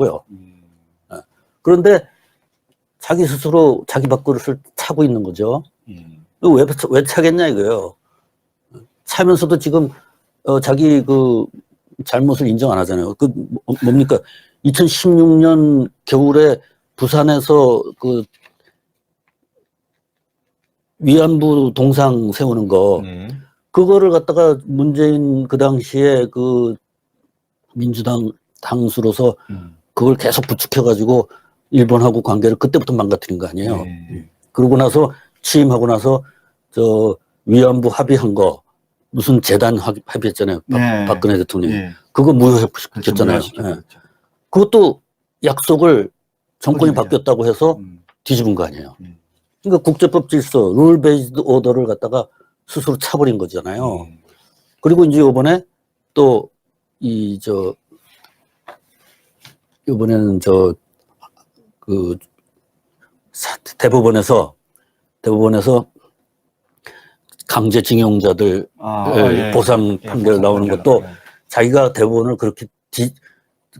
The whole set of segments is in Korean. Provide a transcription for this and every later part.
고요. 음. 그런데 자기 스스로 자기 밥그릇을 차고 있는 거죠. 음. 왜, 왜 차겠냐 이거요. 차면서도 지금 어, 자기 그 잘못을 인정 안 하잖아요. 그 뭐- 뭡니까? 2016년 겨울에 부산에서 그 위안부 동상 세우는 거 네. 그거를 갖다가 문재인 그 당시에 그 민주당 당수로서 음. 그걸 계속 부추겨가지고 일본하고 관계를 그때부터 망가뜨린 거 아니에요. 네. 그러고 나서 취임하고 나서 저 위안부 합의한 거 무슨 재단 합의- 합의했잖아요. 박, 네. 박근혜 대통령이 예. 그거 그렇죠. 무효시켰잖아요. 무효시켰죠. 예. 그것도 약속을 정권이. 바뀌었다고 해서 음. 뒤집은 거 아니에요. 음. 그러니까 국제법 질서, 룰 베이스드 오더를 갖다가 스스로 차버린 거잖아요. 음. 그리고 이제 요번에 또 이 저 요번에는 저 그 대법원에서 대법원에서 강제징용자들 아, 예, 아, 예. 보상 예, 판결 보상 나오는 판결. 것도 예. 자기가 대법원을 그렇게 디,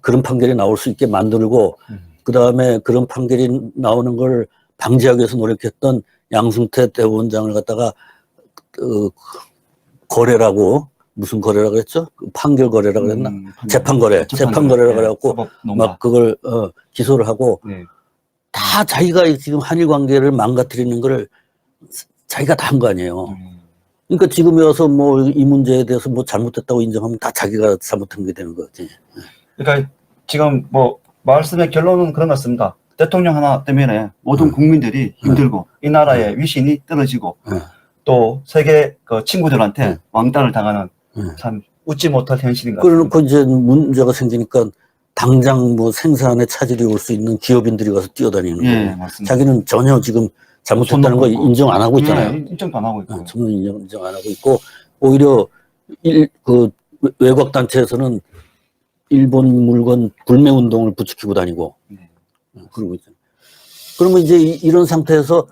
그런 판결이 나올 수 있게 만들고 음. 그 다음에 그런 판결이 나오는 걸 방지하기 위해서 노력했던 양승태 대법원장을 갖다가 어, 거래라고 무슨 거래라고 했죠? 그 판결 거래라고 그랬나? 음, 판결. 재판 거래, 재판 거래라고 그래갖고 사법 농가. 막 그걸 어, 기소를 하고 네. 다 자기가 지금 한일 관계를 망가뜨리는 거를 자기가 다 한 거 아니에요. 음. 그러니까 지금에 와서 뭐 이 문제에 대해서 뭐 잘못했다고 인정하면 다 자기가 잘못한 게 되는 거지. 그러니까 지금 뭐 말씀의 결론은 그런 것 같습니다. 대통령 하나 때문에 모든 음. 국민들이 힘들고 이 나라의 위신이 떨어지고 음. 또 세계 그 친구들한테 음. 왕따를 당하는 음. 참 웃지 못할 현실인 것 같습니다. 그러놓고 이제 문제가 생기니까 당장 뭐 생산에 차질이 올 수 있는 기업인들이 가서 뛰어다니는 예, 거예요. 맞습니다. 자기는 전혀 지금 잘못했다는 거 인정 안 하고 있잖아요. 예, 인정도 안 하고 있고. 어, 전혀 인정, 인정 안 하고 있고 오히려 일, 그 외- 외곽 단체에서는 일본 물건 불매 운동을 부추기고 다니고 네. 어, 그러고 있잖아요. 그러면 이제 이- 이런 상태에서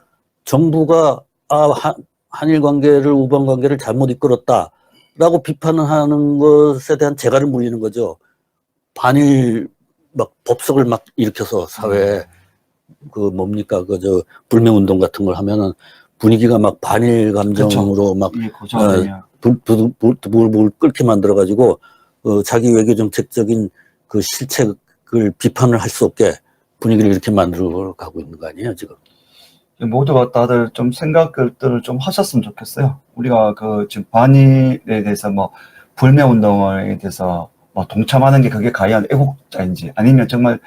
정부가 아, 한, 한일 관계를 우방 관계를 잘못 이끌었다 라고 비판을 하는 것에 대한 재갈을 물리는 거죠. 반일 막 법석을 막 일으켜서 사회에 그 뭡니까 그 저 불매 운동 같은 걸 하면은 분위기가 막 반일 감정으로 막 이게 고정되면 불불불 끓게 만들어 가지고 어, 자기 외교 정책적인 그 실책을 비판을 할 수 없게 분위기를 이렇게 만들어 가고 있는 거 아니에요 지금? 모두가 다들 좀 생각들을 좀 하셨으면 좋겠어요. 우리가 그 지금 반일에 대해서 뭐 불매 운동에 대해서 뭐 동참하는 게 그게 과연 애국자인지 아니면 정말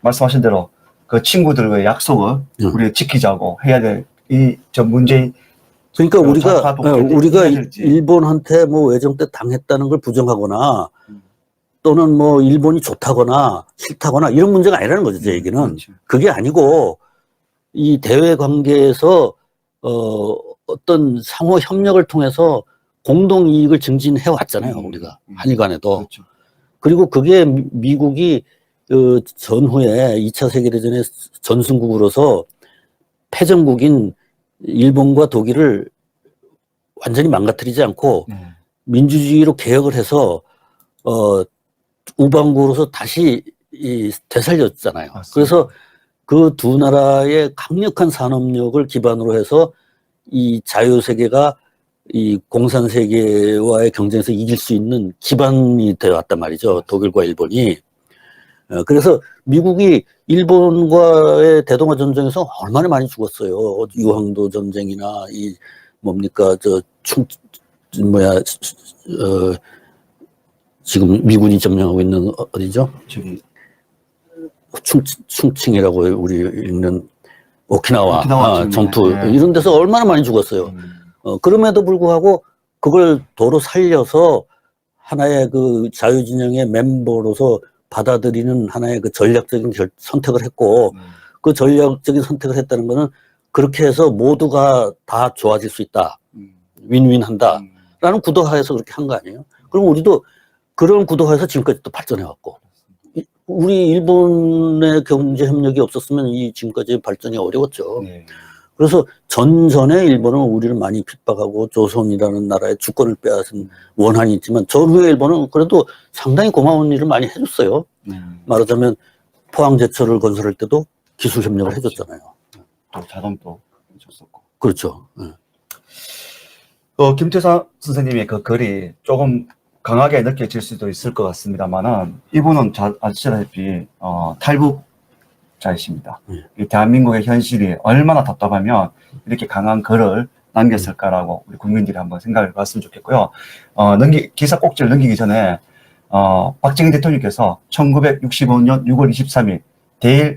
말씀하신 대로 그 친구들과의 약속을 응. 우리 지키자고 해야 될 이 저 문제인 그러니까 그 우리가 때 우리가. 일본한테 뭐 외정 때 당했다는 걸 부정하거나 음. 또는 뭐 일본이 좋다거나 싫다거나 이런 문제가 아니라는 거죠 제 얘기는 그렇죠. 그게 아니고 이 대외 관계에서 어 어떤 상호 협력을 통해서 공동 이익을 증진해 왔잖아요 음, 우리가 음. 한일 간에도 그렇죠. 그리고 그게 미- 미국이 그 전후에 2차 세계대전의 전승국으로서 패전국인 일본과 독일을 완전히 망가뜨리지 않고 네. 민주주의로 개혁을 해서 어 우방국으로서 다시 이 되살렸잖아요. 맞습니다. 그래서 그 두 나라의 강력한 산업력을 기반으로 해서 이 자유 세계가 이 공산 세계와의 경쟁에서 이길 수 있는 기반이 되어 왔단 말이죠. 독일과 일본이. 어, 그래서 미국이 일본과의 대동아 전쟁에서 얼마나 많이 죽었어요. 유황도 전쟁이나 이 뭡니까 저 충, 뭐야 어, 지금 미군이 점령하고 있는 어- 어디죠? 저기 충, 충칭 이라고 우리 읽는 오키나와, 오키나와 아, 전투 네. 이런 데서 얼마나 많이 죽었어요. 음, 어, 그럼에도 불구하고 그걸 도로 살려서 하나의 그 자유진영의 멤버로서 받아들이는 하나의 그 전략적인 결- 선택을 했고 음. 그 전략적인 선택을 했다는 거는 그렇게 해서 모두가 다 좋아질 수 있다. 음. 윈윈한다. 음. 라는 구도하에서 그렇게 한 거 아니에요? 그럼 우리도 그런 구도하에서 지금까지 또 발전해 왔고 이- 우리 일본의 경제 협력이 없었으면 이 지금까지 발전이 어려웠죠. 네. 그래서 전전에 일본은 우리를 많이 핍박하고 조선이라는 나라의 주권을 빼앗은 원한이 있지만 전후에 일본은 그래도 상당히 고마운 일을 많이 해줬어요. 음. 말하자면 포항제철을 건설할 때도 기술 협력을 해줬잖아요. 또 자금도 줬었고. 그렇죠. 예. 어, 김태사 선생님의 그 글이 조금 강하게 느껴질 수도 있을 것 같습니다만은 이분은 자, 아시다시피 어, 탈북자이십니다. 예. 이 대한민국의 현실이 얼마나 답답하면 이렇게 강한 글을 남겼을까라고 우리 국민들이 한번 생각을 해봤으면 좋겠고요. 어, 넘기, 기사 꼭지를 넘기기 전에 어, 박정희 대통령께서 1965년 6월 23일 대일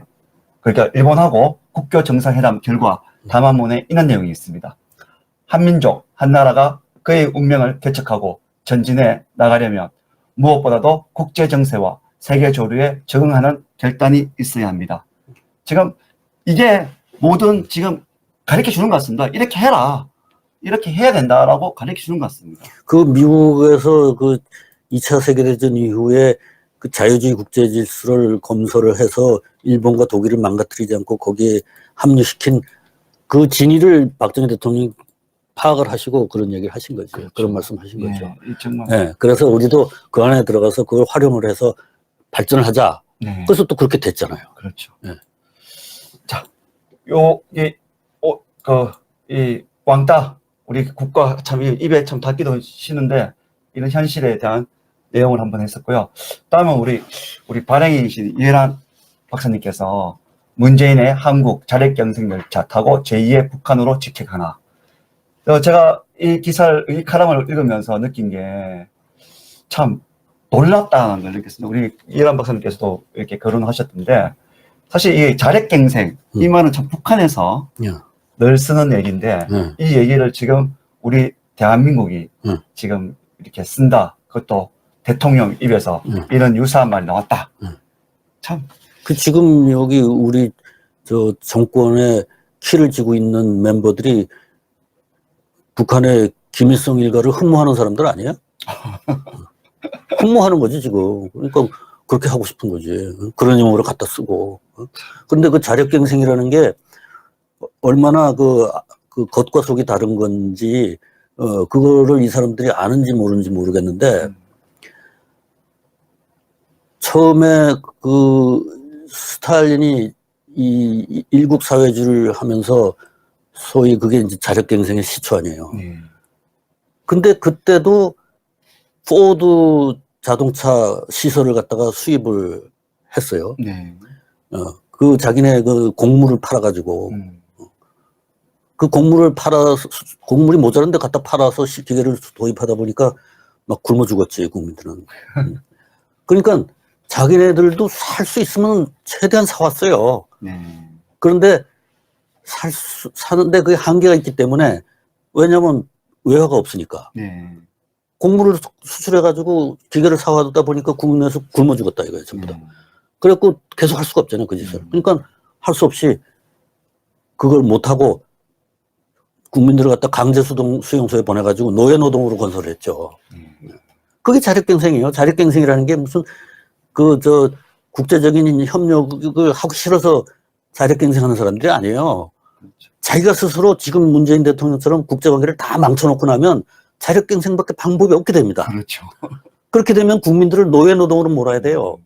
그러니까 일본하고 국교 정상회담 결과 담화문에 이런 내용이 있습니다. 한민족, 한나라가 그의 운명을 개척하고 전진해 나가려면 무엇보다도 국제 정세와 세계 조류에 적응하는 결단이 있어야 합니다. 지금 이게 모든 지금 가르쳐 주는 것 같습니다. 이렇게 해라. 이렇게 해야 된다라고 가르쳐 주는 것 같습니다. 그 미국에서 그 2차 세계대전 이후에 그 자유주의 국제 질서를 검토를 해서 일본과 독일을 망가뜨리지 않고 거기에 합류시킨 그 진위를 박정희 대통령이 파악을 하시고 그런 얘기를 하신 거죠. 그렇죠. 그런 말씀 하신 거죠. 이 정말. 네, 그래서 우리도 그 안에 들어가서 그걸 활용을 해서 발전을 하자. 네. 그래서 또 그렇게 됐잖아요. 그렇죠. 네. 자, 요, 이, 어, 그, 이, 왕따, 우리 국가 참, 이 입에 참 닿기도 쉬는데, 이런 현실에 대한 내용을 한번 했었고요. 다음은 우리, 우리 발행이신 이해란 박사님께서 문재인의 한국 자력 경쟁 열차 타고 제2의 북한으로 직행하나. 어, 제가 이 기사를, 이 카람을 읽으면서 느낀 게, 참, 놀랍다는 걸 느꼈습니다. 우리 이해란 박사님께서도 이렇게 거론하셨던데, 사실 이 자력갱생, 이 음. 말은 참 북한에서 야, 늘 쓰는 얘기인데, 네. 이 얘기를 지금 우리 대한민국이 음. 지금 이렇게 쓴다. 그것도 대통령 입에서 음. 이런 유사한 말이 나왔다. 음. 참, 그 지금 여기 우리 저 정권의 키를 쥐고 있는 멤버들이 북한의 김일성 일가를 흠모하는 사람들 아니야? 흠모하는 거지 지금. 그러니까 그렇게 하고 싶은 거지. 그런 용어를 갖다 쓰고. 그런데 그 자력갱생이라는 게 얼마나 그, 그 겉과 속이 다른 건지 어 그거를 이 사람들이 아는지 모르는지 모르겠는데 음. 처음에 그 스탈린이 이 일국 사회주의를 하면서 소위 그게 이제 자력갱생의 시초 아니에요. 네. 근데 그때도 포드 자동차 시설을 갖다가 수입을 했어요. 네. 어, 그 자기네 그 곡물을 팔아가지고 음. 그 곡물을 팔아서 곡물이 모자란데 갖다 팔아서 시- 기계를 도입하다 보니까 막 굶어 죽었지 국민들은. 음. 그러니까 자기네들도 살 수 있으면 최대한 사왔어요. 네. 그런데 살 수, 사는데 그게 한계가 있기 때문에 왜냐면 외화가 없으니까 네. 곡물을 수- 수출해가지고 기계를 사와다 보니까 국내에서 굶어 죽었다 이거예요 전부 다. 음. 그래갖고 계속 할 수가 없잖아요 그 짓을. 음. 그러니까 할 수 없이 그걸 못하고 국민들을 갖다 강제 수동 수용소에 보내가지고 노예 노동으로 건설했죠. 음. 그게 자력갱생이에요. 자력갱생이라는 게 무슨 그 저 국제적인 협력을 하기 싫어서 자력갱생하는 사람들이 아니에요. 그렇죠. 자기가 스스로 지금 문재인 대통령처럼 국제관계를 다 망쳐놓고 나면 자력갱생밖에 방법이 없게 됩니다. 그렇죠. 그렇게 되면 국민들을 노예 노동으로 몰아야 돼요.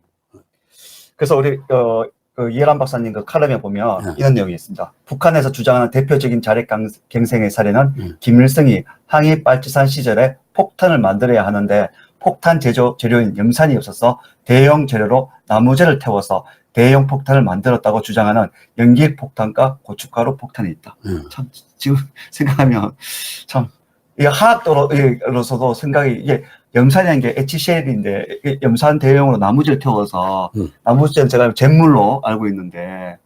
그래서 우리 어, 그 이해란 박사님 그 칼럼에 보면 네. 이런 내용이 있습니다. 북한에서 주장하는 대표적인 자력갱생의 사례는 음. 김일성이 항해 빨치산 시절에 폭탄을 만들어야 하는데 폭탄 제조 재료인 염산이 없어서 대형 재료로 나무재를 태워서 대형 폭탄을 만들었다고 주장하는 연기 폭탄과 고춧가루 폭탄이 있다. 음. 참 지금 생각하면 참 이게 화학도로서도 생각이 이게 염산이라는 게 HCl인데 염산 대용으로 나무재를 태워서 음. 나무재는 제가 잿물로 알고 있는데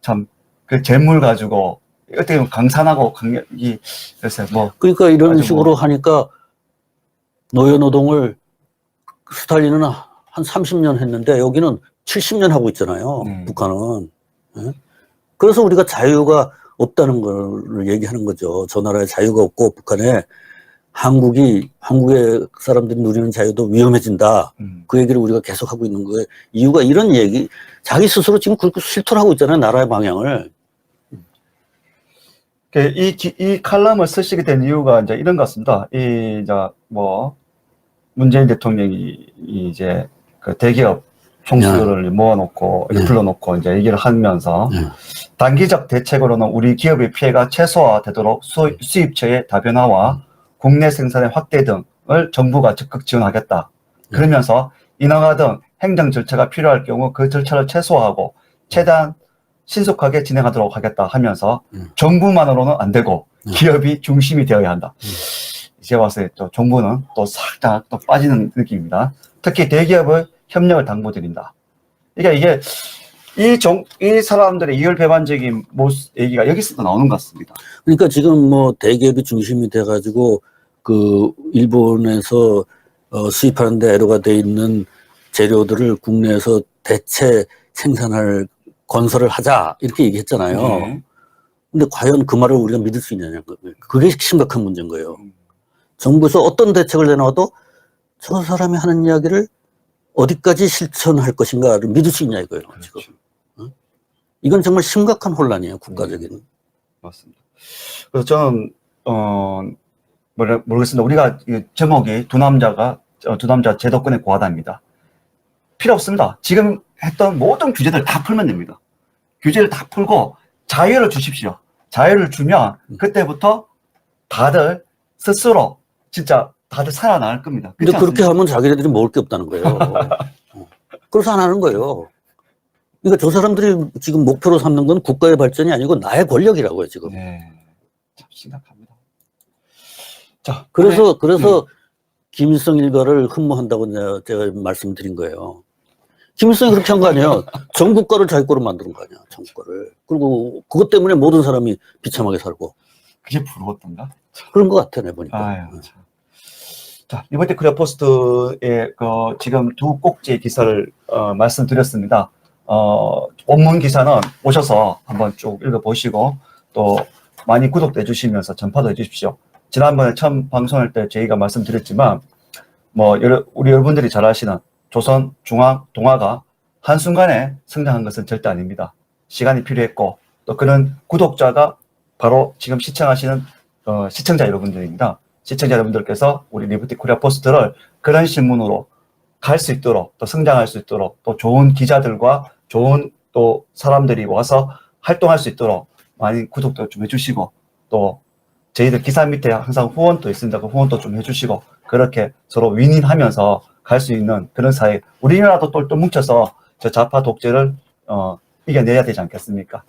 참 그 잿물 가지고 어떻게 보면 강산하고 강력이 그래서 뭐 그러니까 이런 아주 식으로 뭐- 하니까 노예 노동을 스탈린은 한 30년 했는데 여기는 70년 하고 있잖아요. 네. 북한은. 예? 그래서 우리가 자유가 없다는 걸 얘기하는 거죠. 저 나라에 자유가 없고 북한에 한국이 한국의 사람들이 누리는 자유도 위험해진다. 음, 그 얘기를 우리가 계속 하고 있는 거예요. 이유가 이런 얘기, 자기 스스로 지금 그렇게 실토를 하고 있잖아요. 나라의 방향을. 그 이, 기- 이 칼럼을 쓰시게 된 이유가 이제 이런 것 같습니다. 이, 이제, 뭐, 문재인 대통령이 이 이제 그 대기업 총수들을 모아놓고 이렇게 네. 불러놓고 이제 얘기를 하면서 네. 단기적 대책으로는 우리 기업의 피해가 최소화되도록 수, 수입처의 다변화와 국내 생산의 확대 등을 정부가 적극 지원하겠다. 그러면서 인허가 등 행정 절차가 필요할 경우 그 절차를 최소화하고 최대한 신속하게 진행하도록 하겠다 하면서 음. 정부만으로는 안 되고 음. 기업이 중심이 되어야 한다. 봤을 때또 정부는 또 살짝 또 빠지는 느낌입니다. 특히 대기업의 협력을 당부드린다. 그러니까 이게 이 정, 이 사람들의 이율배반적인 모습, 얘기가 여기서도 나오는 것 같습니다. 그러니까 지금 뭐 대기업이 중심이 돼가지고 그 일본에서 어, 수입하는데 애로가 돼 있는 재료들을 국내에서 대체 생산할 건설을 하자 이렇게 얘기했잖아요. 네. 근데 과연 그 말을 우리가 믿을 수 있느냐 그게 심각한 문제인 거예요. 음. 정부에서 어떤 대책을 내놔도 저 사람이 하는 이야기를 어디까지 실천할 것인가를 믿을 수 있냐 이거예요. 지금 그렇죠. 이건 정말 심각한 혼란이에요 국가적인. 맞습니다. 그래서 저는 어 모르겠습니다. 우리가 이 제목이 두 남자가 어, 두 남자 제도권의 고하다입니다. 필요 없습니다. 지금 했던 모든 규제들 다 풀면 됩니다. 규제를 다 풀고 자유를 주십시오. 자유를 주면 그때부터 다들 스스로 진짜 다들 살아나갈 겁니다. 근데 그렇게 하면 자기네들이 먹을 게 없다는 거예요. 어. 그래서 안 하는 거예요. 그러니까 저 사람들이 지금 목표로 삼는 건 국가의 발전이 아니고 나의 권력이라고요, 지금. 네. 참 심각합니다. 자, 그래서, 그래- 그래서 김일성 일가를 흠모한다고 제가 말씀드린 거예요. 김일성이 그렇게 한 거 아니에요. 전 국가를 자기 거로 만드는 거 아니야, 전 국가를. 그리고 그것 때문에 모든 사람이 비참하게 살고. 그게 부러웠던가? 그런 것 같아, 내 보니까. 아유, 참. 자, 이번 때 포스트에 그 지금 두 꼭지 기사를 어, 말씀드렸습니다. 어, 원문 기사는 오셔서 한번 쭉 읽어보시고 또 많이 구독해 주시면서 전파도 해 주십시오. 지난번에 처음 방송할 때 저희가 말씀드렸지만 뭐 여러, 우리 여러분들이 잘 아시는 조선, 중앙, 동아가 한순간에 성장한 것은 절대 아닙니다. 시간이 필요했고 또 그런 구독자가 바로 지금 시청하시는 어, 시청자 여러분들입니다. 시청자 여러분들께서 우리 리버티 코리아 포스트를 그런 신문으로 갈 수 있도록 또 성장할 수 있도록 또 좋은 기자들과 좋은 또 사람들이 와서 활동할 수 있도록 많이 구독도 좀 해주시고 또 저희들 기사 밑에 항상 후원도 있습니다. 그 후원도 좀 해주시고 그렇게 서로 윈윈하면서 갈 수 있는 그런 사회 우리나라도 똘똘 뭉쳐서 저 좌파 독재를 어, 이겨내야 되지 않겠습니까?